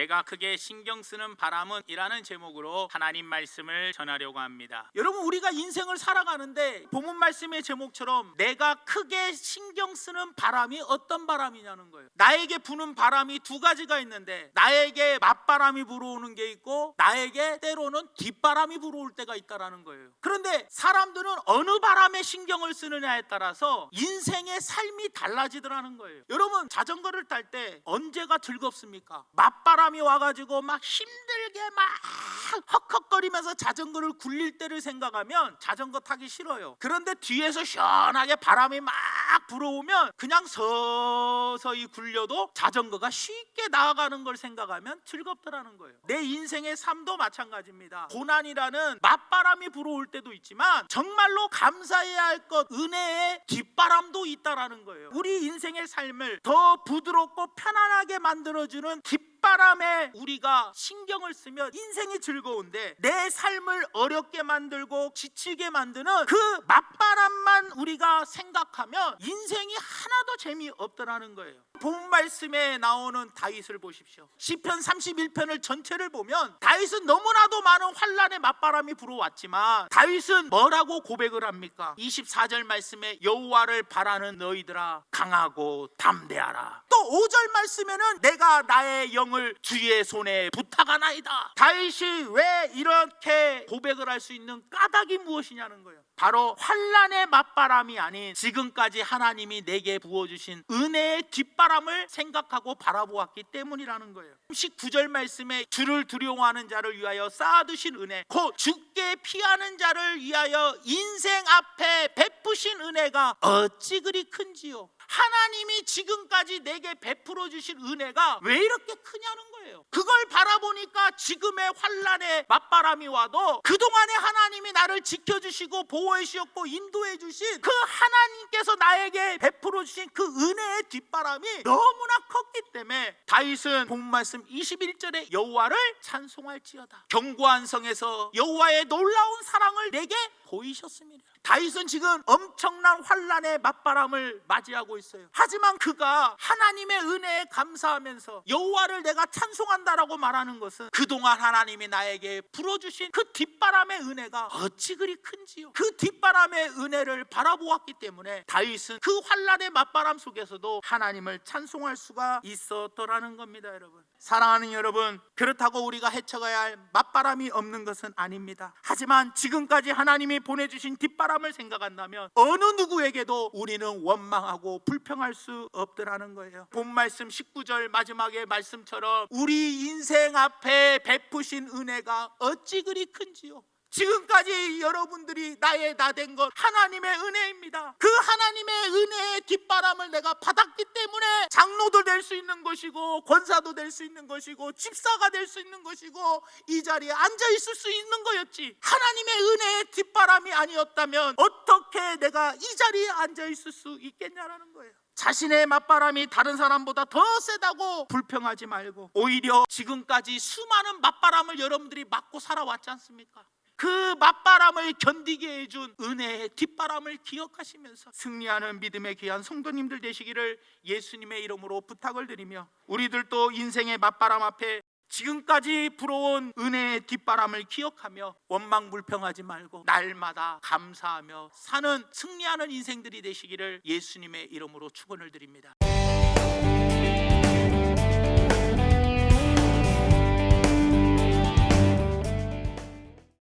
내가 크게 신경 쓰는 바람은 이라는 제목으로 하나님 말씀을 전하려고 합니다. 여러분 우리가 인생을 살아가는데 본문 말씀의 제목처럼 내가 크게 신경 쓰는 바람이 어떤 바람이냐는 거예요. 나에게 부는 바람이 두 가지가 있는데 나에게 맞바람이 불어오는 게 있고 나에게 때로는 뒷바람이 불어올 때가 있다라는 거예요. 그런데 사람들은 어느 바람에 신경을 쓰느냐에 따라서 인생의 삶이 달라지더라는 거예요. 여러분 자전거를 탈 때 언제가 즐겁습니까? 맞바람 이 와가지고 막 힘들게 막 헉헉거리면서 자전거를 굴릴 때를 생각하면 자전거 타기 싫어요. 그런데 뒤에서 시원하게 바람이 막 불어오면 그냥 서서히 굴려도 자전거가 쉽게 나아가는 걸 생각하면 즐겁더라는 거예요. 내 인생의 삶도 마찬가지입니다. 고난이라는 맞바람이 불어올 때도 있지만 정말로 감사해야 할 것 은혜의 뒷바람도 있다라는 거예요. 우리 인생의 삶을 더 부드럽고 편안하게 만들어주는 뒷 바람에 우리가 신경을 쓰면 인생이 즐거운데 내 삶을 어렵게 만들고 지치게 만드는 그 맞바람만 우리가 생각하면 인생이 하나도 재미없더라는 거예요. 본 말씀에 나오는 다윗을 보십시오. 시편 31편을 전체를 보면 다윗은 너무나도 많은 환란의 맞바람이 불어왔지만 다윗은 뭐라고 고백을 합니까? 24절 말씀에 여호와를 바라는 너희들아 강하고 담대하라. 또 5절 말씀에는 내가 나의 영을 주의 손에 부탁하나이다. 다윗이 왜 이렇게 고백을 할 수 있는 까닭이 무엇이냐는 거예요. 바로 환란의 맞바람이 아닌 지금까지 하나님이 내게 부어주신 은혜의 뒷바람을 생각하고 바라보았기 때문이라는 거예요. 19절 말씀에 주를 두려워하는 자를 위하여 쌓아두신 은혜 곧 죽게 피하는 자를 위하여 인생 앞에 베푸신 은혜가 어찌 그리 큰지요 하나님이 지금까지 내게 베풀어 주신 은혜가 왜 이렇게 크냐는 거예요. 그걸 바라보니까 지금의 환란의 맞바람이 와도 그동안에 하나님이 나를 지켜 주시고 보호해 주셨고 인도해 주신 그 하나님께서 나에게 베풀어 주신 그 은혜의 뒷바람이 너무나 컸기 때문에 다윗은 본 말씀 21절에 여호와를 찬송할지어다. 견고한 성에서 여호와의 놀라운 사랑을 내게 보이셨습니다. 다윗은 지금 엄청난 환란의 맞바람을 맞이하고 있어요. 하지만 그가 하나님의 은혜에 감사하면서 여호와를 내가 찬송한다라고 말하는 것은 그동안 하나님이 나에게 불어주신 그 뒷바람의 은혜가 어찌 그리 큰지요. 그 뒷바람의 은혜를 바라보았기 때문에 다윗은 그 환란의 맞바람 속에서도 하나님을 찬송할 수가 있었더라는 겁니다, 여러분. 사랑하는 여러분, 그렇다고 우리가 헤쳐가야 할 맞바람이 없는 것은 아닙니다. 하지만 지금까지 하나님이 보내주신 뒷바람을 생각한다면 어느 누구에게도 우리는 원망하고 불평할 수 없더라는 거예요. 본 말씀 19절 마지막의 말씀처럼 우리 인생 앞에 베푸신 은혜가 어찌 그리 큰지요. 지금까지 여러분들이 나의 나 된 것 하나님의 은혜입니다. 그 하나님의 은혜의 뒷바람을 내가 받았기 때문에 장로도 될 수 있는 것이고 권사도 될 수 있는 것이고 집사가 될 수 있는 것이고 이 자리에 앉아 있을 수 있는 거였지. 하나님의 은혜의 뒷바람이 아니었다면 어떻게 내가 이 자리에 앉아 있을 수 있겠냐라는 거예요. 자신의 맞바람이 다른 사람보다 더 세다고 불평하지 말고 오히려 지금까지 수많은 맞바람을 여러분들이 맞고 살아왔지 않습니까? 그 맞바람을 견디게 해준 은혜의 뒷바람을 기억하시면서 승리하는 믿음의 귀한 성도님들 되시기를 예수님의 이름으로 부탁을 드리며 우리들도 인생의 맞바람 앞에 지금까지 불어온 은혜의 뒷바람을 기억하며 원망 불평하지 말고 날마다 감사하며 사는 승리하는 인생들이 되시기를 예수님의 이름으로 축원을 드립니다.